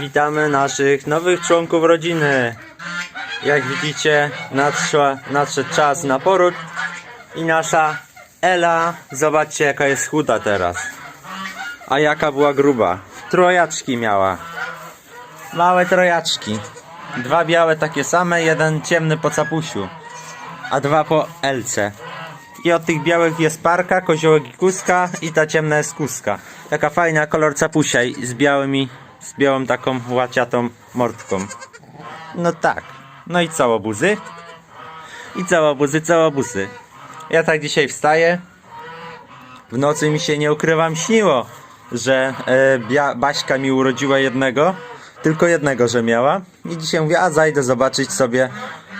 Witamy naszych nowych członków rodziny. Jak widzicie, nadszła, nadszedł czas na poród i nasza Ela, zobaczcie jaka jest chuda teraz. A jaka była gruba. Trojaczki miała. Małe trojaczki. Dwa białe takie same, jeden ciemny po capusiu, a dwa po Elce. I od tych białych jest parka, koziołek i kuska i ta ciemna jest kuska. Taka fajna kolor capusia z białymi, z białą taką łaciatą mordką. No tak. No i całobuzy. I całobuzy, całobuzy. Ja tak dzisiaj wstaję. W nocy mi się nie ukrywam śniło, że e, Baśka mi urodziła jednego. Tylko jednego, że miała. I dzisiaj mówię, a zajdę zobaczyć sobie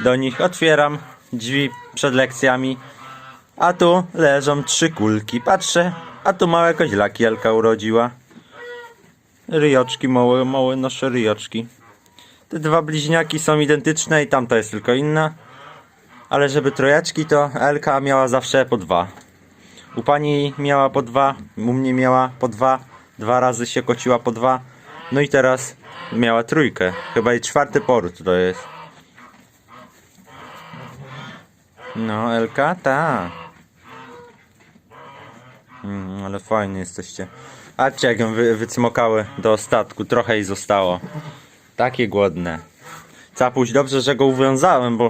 do nich. Otwieram drzwi przed lekcjami. A tu leżą trzy kulki. Patrzę, a tu małe koźlaki Elka urodziła. Ryjoczki, małe, małe nasze ryjoczki. Te dwa bliźniaki są identyczne i tamta jest tylko inna. Ale żeby trojaczki to Elka miała zawsze po dwa. U pani miała po dwa, u mnie miała po dwa. Dwa razy się kociła po dwa. No i teraz miała trójkę. Chyba i czwarty poród to jest. No, Elka, ta. Mm, ale fajnie jesteście. Patrzcie jak ją wy, wycmokały do statku. Trochę jej zostało. Takie głodne. Capuś, dobrze, że go uwiązałem, bo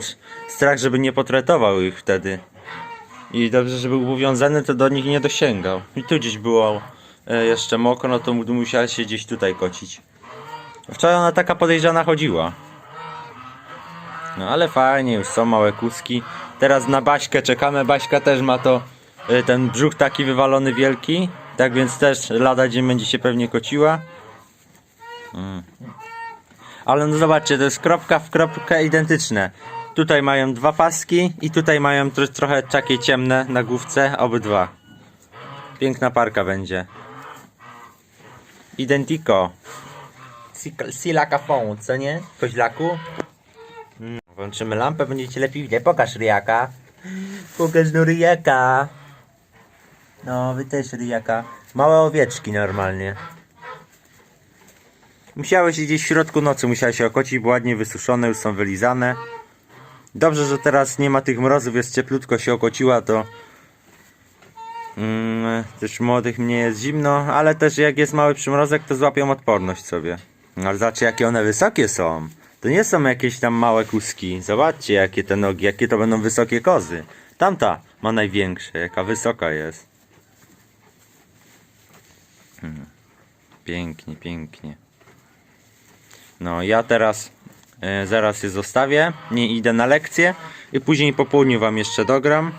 strach, żeby nie potretował ich wtedy. I dobrze, że był uwiązany, to do nich nie dosięgał. I tu gdzieś było e, jeszcze mokro, no to mu- musiała się gdzieś tutaj kocić. Wczoraj ona taka podejrzana chodziła. No ale fajnie, już są małe kuski. Teraz na Baśkę czekamy. Baśka też ma to y, ten brzuch taki wywalony wielki. Tak więc też lada dzień będzie się pewnie kociła. Mm. Ale no zobaczcie, to jest kropka w kropkę identyczne. Tutaj mają dwa paski i tutaj mają tro trochę takie ciemne na główce, obydwa. Piękna parka będzie. Identico. Si- Silaka fon, co nie? Koźlaku? Włączymy lampę, będziecie lepiej widzieć. Pokaż ryjaka. Pokaż no ryjaka. No, wy też ryjaka. Małe owieczki normalnie. Musiały się gdzieś w środku nocy, musiały się okocić, bo ładnie wysuszone, już są wylizane. Dobrze, że teraz nie ma tych mrozów, jest cieplutko się okociła, to mm, też młodych mnie jest zimno, ale też jak jest mały przymrozek, to złapią odporność sobie. Ale zobaczcie, jakie one wysokie są. To nie są jakieś tam małe kuski. Zobaczcie, jakie te nogi, jakie to będą wysokie kozy. Tamta ma największe, jaka wysoka jest. Hmm. Pięknie, pięknie. No, ja teraz e, zaraz je zostawię. Nie idę na lekcję i później po południu wam jeszcze dogram.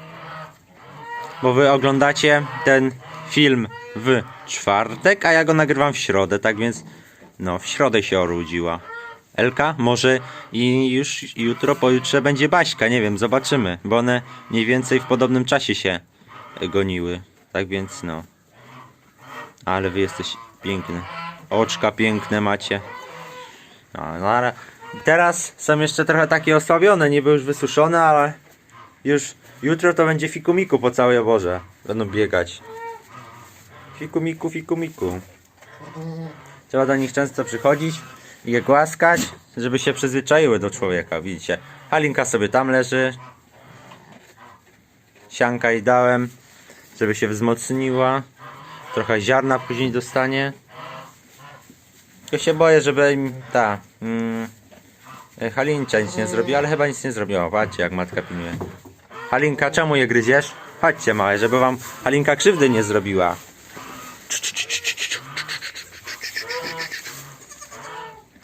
Bo wy oglądacie ten film w czwartek, a ja go nagrywam w środę, tak więc no, w środę się urodziła. Elka, może i już jutro, pojutrze będzie Baśka, nie wiem, zobaczymy, bo one mniej więcej w podobnym czasie się goniły. Tak więc no. Ale wy jesteś piękny. Oczka piękne macie. No, no ale teraz są jeszcze trochę takie osłabione, niby już wysuszone, ale już jutro to będzie fikumiku po całej oborze. Będą biegać. Fikumiku, fikumiku. Trzeba do nich często przychodzić i je głaskać, żeby się przyzwyczaiły do człowieka, widzicie. Halinka sobie tam leży. Sianka jej dałem, żeby się wzmocniła. Trochę ziarna później dostanie. Tylko się boję, żeby im ta mm, Halinka nic nie zrobiła, ale chyba nic nie zrobiła. Patrzcie jak matka pilnuje. Halinka, czemu je gryziesz? Chodźcie małe, żeby wam Halinka krzywdy nie zrobiła.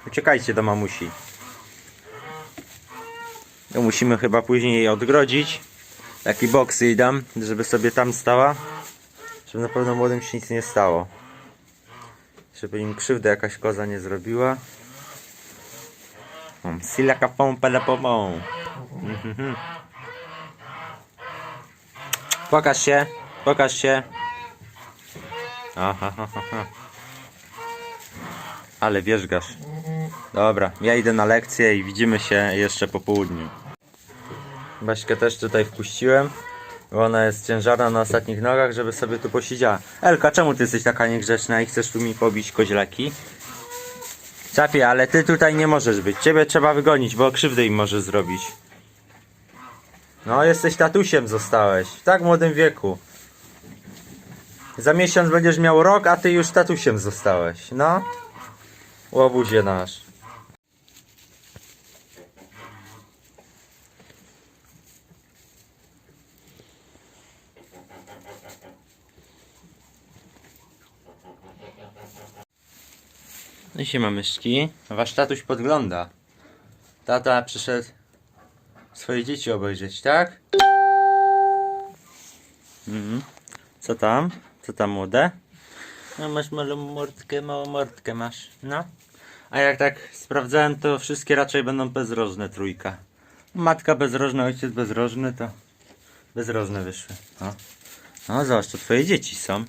Uciekajcie do mamusi. No musimy chyba później jej odgrodzić. Taki boks jej dam, żeby sobie tam stała. Żeby na pewno młodym się nic nie stało. Żeby im krzywdę jakaś koza nie zrobiła. Sila kapą pelepomą. Mhm. Pokaż się, pokaż się. Aha, aha, aha. Ale wierzgasz. Dobra, ja idę na lekcję i widzimy się jeszcze po południu. Baśkę też tutaj wpuściłem, bo ona jest ciężarna na ostatnich nogach, żeby sobie tu posiedziała. Elka, czemu ty jesteś taka niegrzeczna i chcesz tu mi pobić koźlaki? Sapie, ale ty tutaj nie możesz być. Ciebie trzeba wygonić, bo krzywdę im może zrobić. No, jesteś tatusiem zostałeś. W tak młodym wieku. Za miesiąc będziesz miał rok, a ty już tatusiem zostałeś. No. Łobuzie nasz. Siema myszki. Wasz tatuś podgląda. Tata przyszedł swoje dzieci obejrzeć, tak? Mhm. Co tam? Co tam młode? No masz małą mordkę, małą mordkę masz. No. A jak tak sprawdzałem, to wszystkie raczej będą bezrożne trójka. Matka bezrożna, ojciec bezrożny, to bezrożne wyszły. O. No zobacz, to twoje dzieci są.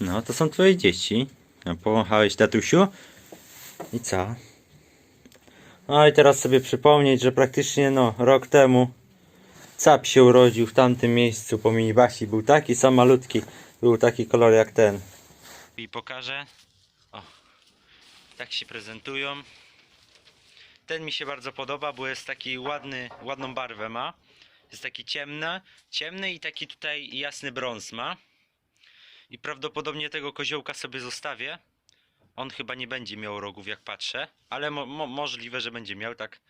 No, to są twoje dzieci. No, powąchałeś tatusiu. I co? No i teraz sobie przypomnieć, że praktycznie no, rok temu Cap się urodził w tamtym miejscu po minibasi. Był taki sam malutki. Był taki kolor jak ten. I pokażę. O, tak się prezentują. Ten mi się bardzo podoba, bo jest taki ładny, ładną barwę ma. Jest taki ciemny, ciemny i taki tutaj jasny brąz ma. I prawdopodobnie tego koziołka sobie zostawię. On chyba nie będzie miał rogów, jak patrzę, ale mo mo możliwe, że będzie miał, tak.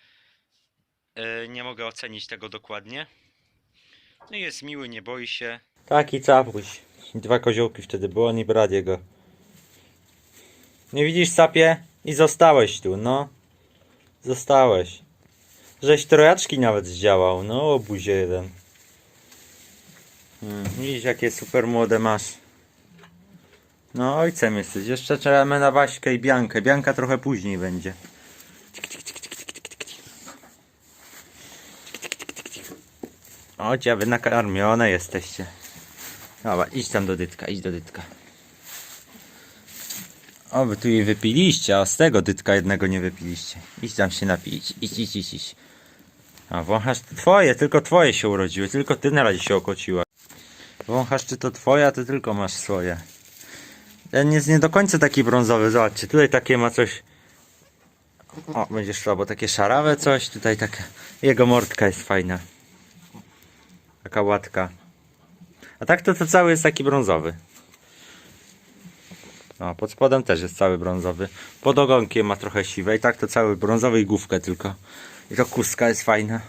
Yy, nie mogę ocenić tego dokładnie. No jest miły, nie boi się. Taki capuś. Dwa koziołki wtedy było, i brat jego. Nie widzisz, sapie? I zostałeś tu, no. Zostałeś. Żeś trojaczki nawet zdziałał, no obuzie jeden. Hmm, widzisz, jakie super młode masz. No ojcem jesteś. Jeszcze czekamy na Waśkę i Biankę. Bianka trochę później będzie. O, wy nakarmione jesteście. Dobra, idź tam do dytka, idź do dytka. O, wy tu jej wypiliście, a z tego dytka jednego nie wypiliście. Idź tam się napić, idź, idź, idź, idź. A wąchasz twoje, tylko twoje się urodziły, tylko ty na razie się okociła. Wąchasz czy to twoje, a ty tylko masz swoje. Ten jest nie do końca taki brązowy, zobaczcie, tutaj takie ma coś... O, będzie szło, bo takie szarawe coś, tutaj taka... Jego mordka jest fajna. Taka łatka. A tak to, to cały jest taki brązowy. O, pod spodem też jest cały brązowy. Pod ogonkiem ma trochę siwe i tak to cały brązowy i główkę tylko. I to kustka jest fajna.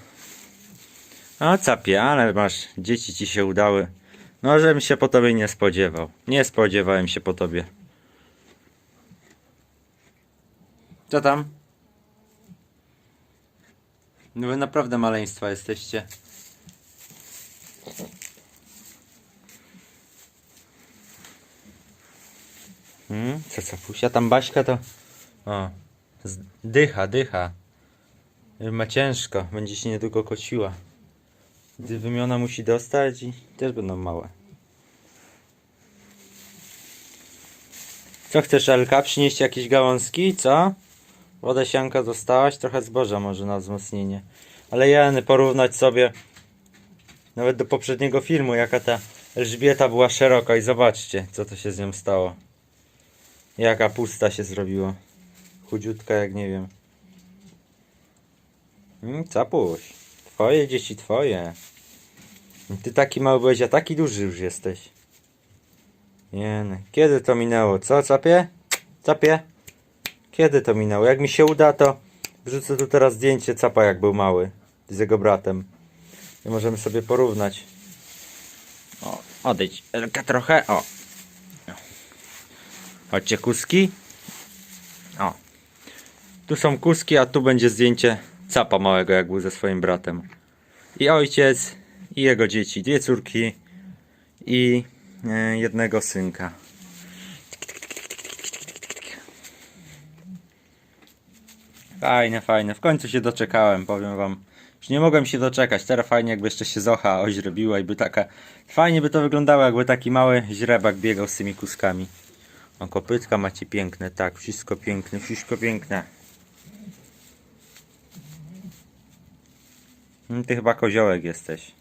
O, capie, ale masz, dzieci ci się udały. No, żebym się po tobie nie spodziewał. Nie spodziewałem się po tobie. Co tam? No wy naprawdę maleństwa jesteście. Hmm, co co pusia tam Baśka to... O, dycha, dycha. Ma ciężko, będzie się niedługo kociła. Gdy wymiona musi dostać i też będą małe. Co chcesz, Elka? Przynieść jakieś gałązki, co? Wodę sianka dostałaś? Trochę zboża może na wzmocnienie. Ale jeny, porównać sobie nawet do poprzedniego filmu, jaka ta Elżbieta była szeroka i zobaczcie, co to się z nią stało. Jaka pusta się zrobiła. Chudziutka jak nie wiem. Mm, capuś. Twoje dzieci, twoje. Ty taki mały byłeś, a taki duży już jesteś. Nie, no. kiedy to minęło? Co, capie? Capie? Kiedy to minęło? Jak mi się uda, to wrzucę tu teraz zdjęcie capa, jak był mały. Z jego bratem. I możemy sobie porównać. O, odejdź Elka trochę, o. Chodźcie kuski. O. Tu są kuski, a tu będzie zdjęcie capa małego, jak był ze swoim bratem. I ojciec, i jego dzieci, dwie córki i e, jednego synka. Fajne, fajne. W końcu się doczekałem, powiem wam. Już nie mogłem się doczekać. Teraz fajnie jakby jeszcze się Zocha oźrebiła i by taka... Fajnie by to wyglądało, jakby taki mały źrebak biegał z tymi kuskami. O, kopytka macie piękne, tak. Wszystko piękne, wszystko piękne. Ty chyba koziołek jesteś.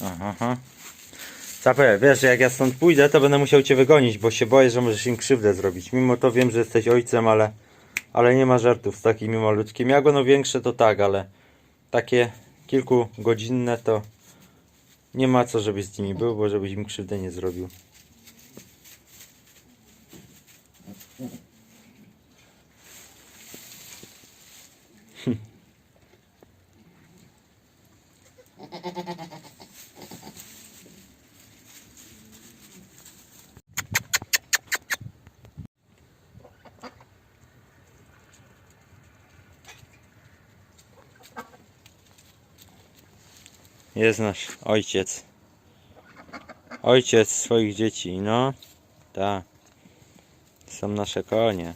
Aha, aha. Zapewne, wiesz, jak ja stąd pójdę, to będę musiał cię wygonić, bo się boję, że możesz im krzywdę zrobić. Mimo to wiem, że jesteś ojcem, ale, ale nie ma żartów z takimi malutkimi. Jak ono większe, to tak, ale takie kilkugodzinne to nie ma co, żebyś z nimi był, bo żebyś im krzywdę nie zrobił. Jest nasz ojciec. Ojciec swoich dzieci, no. Tak. Są nasze konie.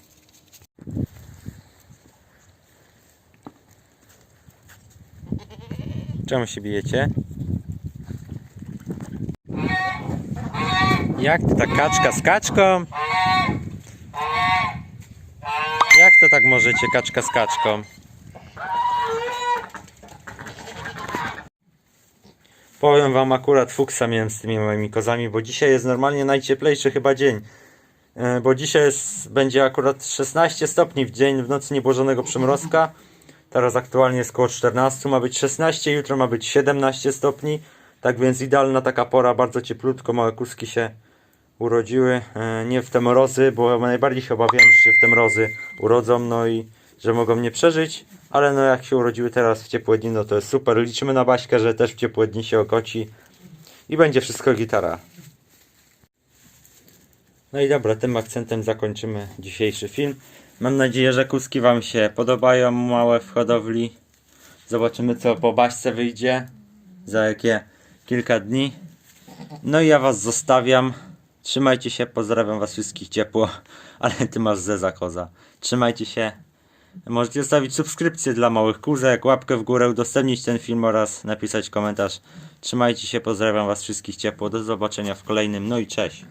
Czemu się bijecie? Jak to ta kaczka z kaczką? Jak to tak możecie kaczka z kaczką? Powiem wam akurat fuksa miałem z tymi moimi kozami, bo dzisiaj jest normalnie najcieplejszy chyba dzień. E, Bo dzisiaj jest, będzie akurat 16 stopni w dzień, w nocy niebłożonego przymrozka. Teraz aktualnie jest około 14, ma być 16, jutro ma być 17 stopni. Tak więc idealna taka pora, bardzo cieplutko, małe kuski się urodziły. E, Nie w te mrozy, bo najbardziej się obawiałem, że się w te mrozy urodzą, no i że mogą nie przeżyć. Ale no jak się urodziły teraz w ciepłe dni, no to jest super. Liczymy na Baśkę, że też w ciepłe dni się okoci. I będzie wszystko gitara. No i dobra, tym akcentem zakończymy dzisiejszy film. Mam nadzieję, że kuski Wam się podobają, małe w hodowli. Zobaczymy co po Baśce wyjdzie za jakie kilka dni. No i ja Was zostawiam. Trzymajcie się, pozdrawiam Was wszystkich ciepło, ale Ty masz zeza koza. Trzymajcie się. Możecie zostawić subskrypcję dla małych kuzek, łapkę w górę, udostępnić ten film oraz napisać komentarz. Trzymajcie się, pozdrawiam Was wszystkich ciepło. Do zobaczenia w kolejnym. No i cześć.